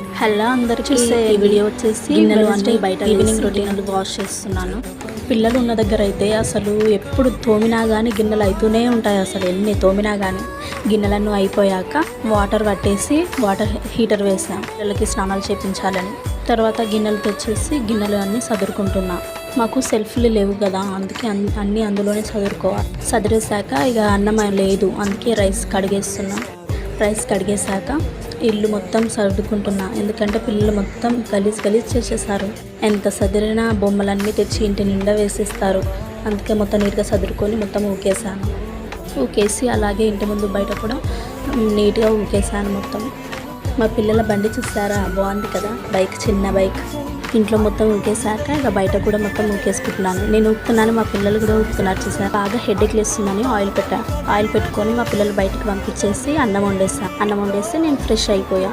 Hello అందరికీ. ఈ video వచ్చేసి గిన్నెలు అంటే బయట ఈవినింగ్ రొటీన్ వాష్ చేస్తున్నాను. పిల్లలు ఉన్న దగ్గర అయితే అసలు ఎప్పుడు తోమినా కానీ గిన్నెలు అవుతూనే ఉంటాయి అసలు. ఎన్ని తోమినా కానీ గిన్నెలన్నీ అయిపోయాక వాటర్ పట్టేసి వాటర్ హీటర్ వేసాం. పిల్లలకి స్నానాలు చేపించాలని. తర్వాత గిన్నెలు తెచ్చేసి గిన్నెలు అన్నీ సదురుకుంటున్నా. మాకు సెల్ఫ్లు లేవు కదా అందుకే అన్- అన్నీ అందులోనే చదువుకోవాలి సదిరేసాక ఇక అన్నం లేదు అందుకే రైస్ కడిగేస్తున్నా. రైస్ కడిగేశాక ఇల్లు మొత్తం సర్దుకుంటున్నా. ఎందుకంటే పిల్లలు మొత్తం గలీజ్ గలీజ్ చేసేసారు ఎంత సదిరినా బొమ్మలన్నీ తెచ్చి ఇంటి నిండా వేసేస్తారు. అందుకే మొత్తం నీట్గా సదురుకొని మొత్తం ఊకేసాను ఊకేసి అలాగే ఇంటి ముందు బయట కూడా నీట్గా ఊకేసాను మొత్తం. మా పిల్లల బండి చూసారా? బాగుంది కదా? బైక్ చిన్న బైక్. ఇంట్లో మొత్తం ఊకేసాక ఇక బయట కూడా మొత్తం ఊకేసుకుంటున్నాను నేను ఊపుతున్నాను మా పిల్లలు కూడా ఊపుతున్నారు చూసారు? బాగా హెడ్ఏక్ లేస్తుందని ఆయిల్ పెట్టా. ఆయిల్ పెట్టుకొని మా పిల్లలు బయటకు పంపించేసి అన్నం వండేస్తాను అన్నం వండేసి నేను ఫ్రెష్ అయిపోయా.